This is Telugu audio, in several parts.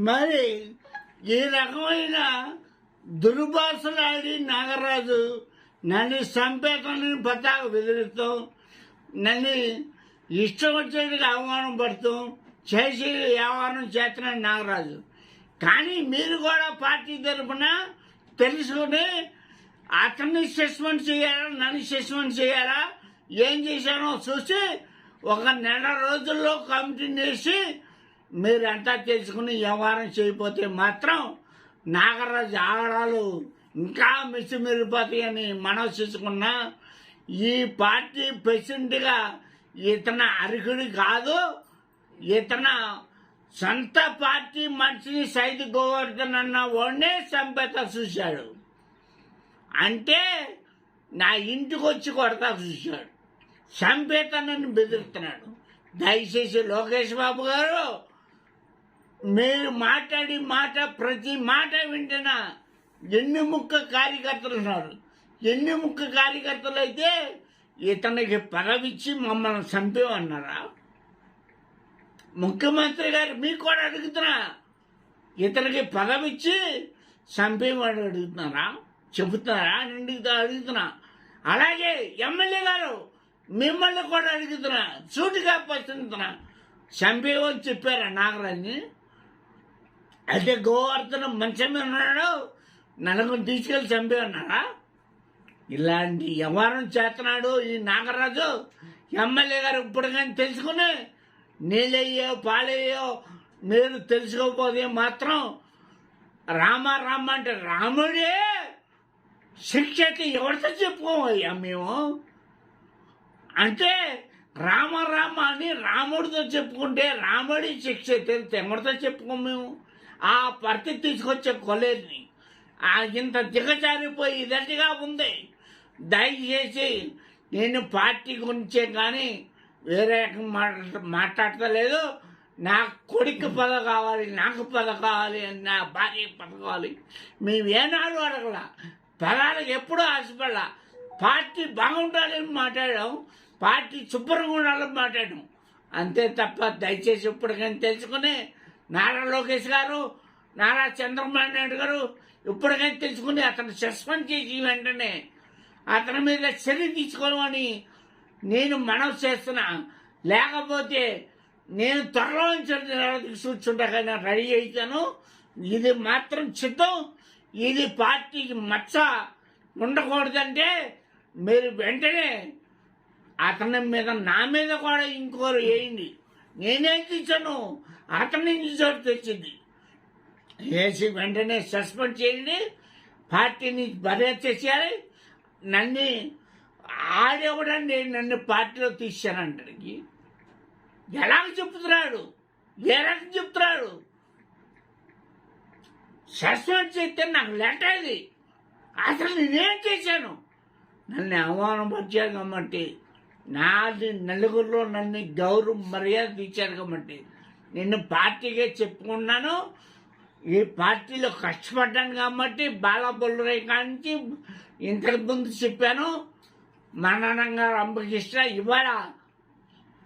మరి ఈ రకమైన దుర్భాషలాడి నాగరాజు నన్ను చంపేతనని పతాక బెదిరిస్తాం నన్ను ఇష్టం వచ్చేట్టుగా అవమానం పడుతాం చేసి వ్యవహారం చేస్తున్నాడు నాగరాజు. కానీ మీరు కూడా పార్టీ తరఫున తెలుసుకుని అతన్ని సస్పెండ్ చేయాలా నన్ను సస్పెండ్ చేయాలా ఏం చేశానో చూసి ఒక నెల రోజుల్లో కమిటీని వేసి మీరంతా తెలుసుకుని వ్యవహారం చేయకపోతే మాత్రం నాగరాజు ఆగడాలు ఇంకా మిసిమిరిపోతాయని మనం చేసుకున్నా ఈ పార్టీ ప్రెసిడెంట్గా ఇతన అర్హుడు కాదు. ఇతన సొంత పార్టీ మనిషిని సైదు గోవర్ధన్ అన్న వాడినే సంపేత చూశాడు. అంటే నా ఇంటికి వచ్చి కొడతా చూశాడు. చంపేతానని బెదిరుతున్నాడు దయచేసి లోకేష్ బాబు గారు మీరు మాట్లాడి మాట ప్రతి మాట వింటేనా ఎన్ని ముక్క కార్యకర్తలు ఉన్నారు? ఎన్ని ముక్క కార్యకర్తలు అయితే ఇతనికి పదవిచ్చి మమ్మల్ని చంపేమన్నారా ముఖ్యమంత్రి గారు మీకు కూడా అడుగుతున్నా. ఇతనికి పదవిచ్చి చంపేవాడు అడుగుతున్నారా? చెబుతున్నారా? అని అడుగుతా అడుగుతున్నా. అలాగే ఎమ్మెల్యే గారు మిమ్మల్ని కూడా అడుగుతున్నా. సూటిగా ప్రశ్నిస్తున్నా. చంపేవని చెప్పారా నాగరాజ్ని? అయితే గోవర్ధనం మంచం మీద ఉన్నాడు. నలుగురు తీసుకెళ్ళి చంపి ఉన్నారా ఇలాంటి వ్యవహారం చేస్తున్నాడు ఈ నాగరాజు. ఎమ్మెల్యే గారు ఇప్పుడు కానీ తెలుసుకుని నీళ్ళయ్యో పాలయ్యో మీరు తెలుసుకోకపోతే మాత్రం రామ రామ అంటే రాముడే. శిక్ష అయితే ఎవరితో చెప్పుకోమయ్యా మేము? అంటే రామ రామ అని రాముడితో చెప్పుకుంటే రాముడి శిక్ష అయితే ఎవరితో చెప్పుకోము మేము? ఆ పరిస్థితి తీసుకొచ్చే కొలేరుని ఆ ఇంత దిగజారిపోయి ఇదటిగా ఉంది. దయచేసి నేను పార్టీ గురించే కానీ వేరే రకం మాట్లాడతలేదు. నా కొడుకు పద కావాలి నాకు పద కావాలి నా భార్య పద కావాలి మేమేనాడు అడగల. పదాలకు ఎప్పుడూ ఆశపడాల. పార్టీ బాగుండాలని మాట్లాడాం. పార్టీ శుభ్రంగా ఉండాలని మాట్లాడాం. అంతే తప్ప దయచేసి ఇప్పటికైనా తెలుసుకుని నారా లోకేష్ గారు నారా చంద్రబాబు నాయుడు గారు ఇప్పటికైనా తెలుసుకుని అతను సస్పెండ్ చేసి వెంటనే అతని మీద చర్య తీసుకోవాలని నేను మనవి చేస్తున్నా. లేకపోతే నేను త్వరలో కూర్చుంటాకైనా రెడీ అవుతాను ఇది మాత్రం చిత్తం ఇది పార్టీకి మచ్చ ఉండకూడదంటే మీరు వెంటనే అతని మీద నా మీద కూడా ఇంకోరు వేయండి. నేనేం తెచ్చాను అతని రిజల్ట్ తెచ్చింది. వేసి వెంటనే సస్పెండ్ చేయండి. పార్టీని బర్య చేసేయాలి. నన్ను ఆడేవడండి నన్ను పార్టీలో తీశానంటానికి. ఎలాగ చెప్తున్నాడు? ఏ రకం చెప్తున్నాడు? సస్పెండ్ చేస్తే నాకు లెటర్ అది అసలు నేనేం చేశాను? నన్ను అవమానపరిచాను కాబట్టి నాది నలుగురిలో నన్ను గౌరవ మర్యాద ఇచ్చారు కాబట్టి నేను పార్టీగా చెప్పుకున్నాను ఈ పార్టీలో కష్టపడ్డాను కాబట్టి బాలబొల్లురై కానించి ఇంతకు ముందు చెప్పాను. మననంగా రంభకృష్ణ ఇవాళ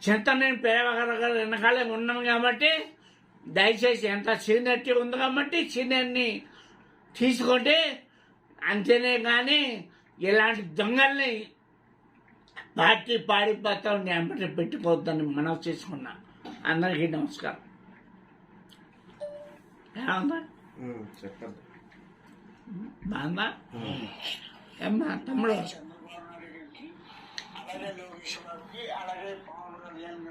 చింతనేని పేరవగర గారు వెనకాలే ఉన్నాను కాబట్టి దయచేసి ఎంత సీనియర్టీ ఉంది కాబట్టి సీనియర్ని తీసుకోండి అంతేనే కానీ ఇలాంటి దొంగల్ని పార్టీ పాడిపోతాం వెంబడి పెట్టుకోవద్దని మనవి చేసుకున్నా అందరికీ నమస్కారం. చెప్పండి. బాగుందా? ఏమ్మా తమ్ముడు? అలాగే లోకేష్ బాబుకి అలాగే పవన్ కళ్యాణ్